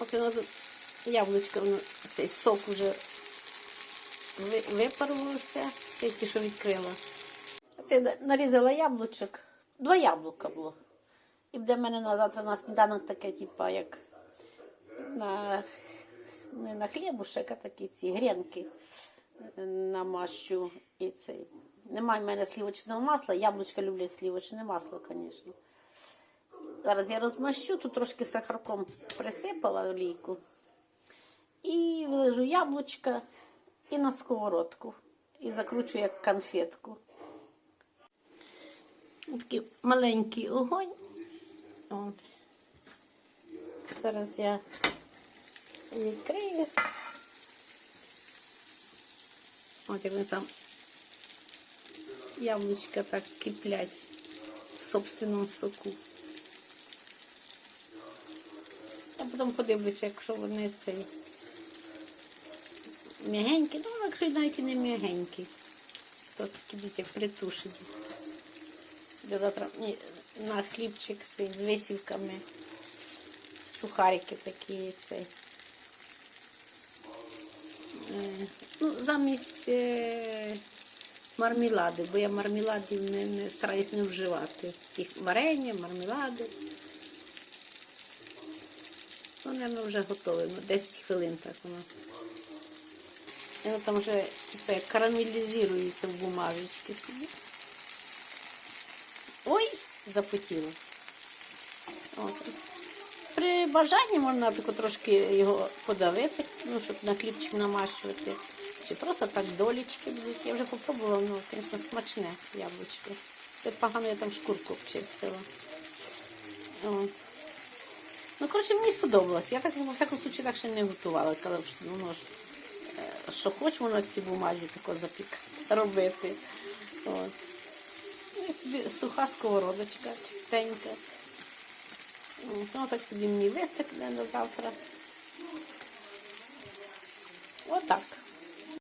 От тут яблучко, воно, цей сок ви- випарувався, тільки що відкрила. Це нарізала яблучок. Два яблука було. І буде в мене на завтра на сніданок таке, типа, як на, не на хлібушек, а такі ці гренки намащу. І цей. Немає в мене слівочного масла. Яблучка люблять слівочне масло, звісно. Зараз я розмащу, тут трошки сахарком присипала олійку. І вилежу яблучка і на сковородку. І закручу як конфетку. Такий маленький огонь. От. Зараз я відкрию. От як там яблучка так киплять в собственному соку. Я потім подивлюся, якщо вони цей м'ягенькі, ну якщо навіть і не м'ягенькі, то такі як притушені. Я завтра на хлібчик цей з висівками, сухарики такі цей. Е, Ну, замість е, бо я мармеладів не, не стараюсь не вживати. Їх варення, мармелади. Ну, мабуть, вже готове, ну, 10 хвилин так воно. Воно там вже типу, як карамелізується в бумажечки собі. Ой, запотіло. От. При бажанні можна тако трошки його подавити, ну, щоб на хлібчик намащувати. Чи просто так долічки будуть. Я вже попробувала, ну, звісно, смачне яблучко. Це погано я там шкурку обчистила. От. Коротше, мені сподобалось. Я так, во всякому случаю, так ще не готувала. Казав, що ну, е, що хоч воно в цій бумазі тако запікатися робити. От. Собі суха сковородочка, чистенька. Ну, так собі мені вистигне на завтра. Отак.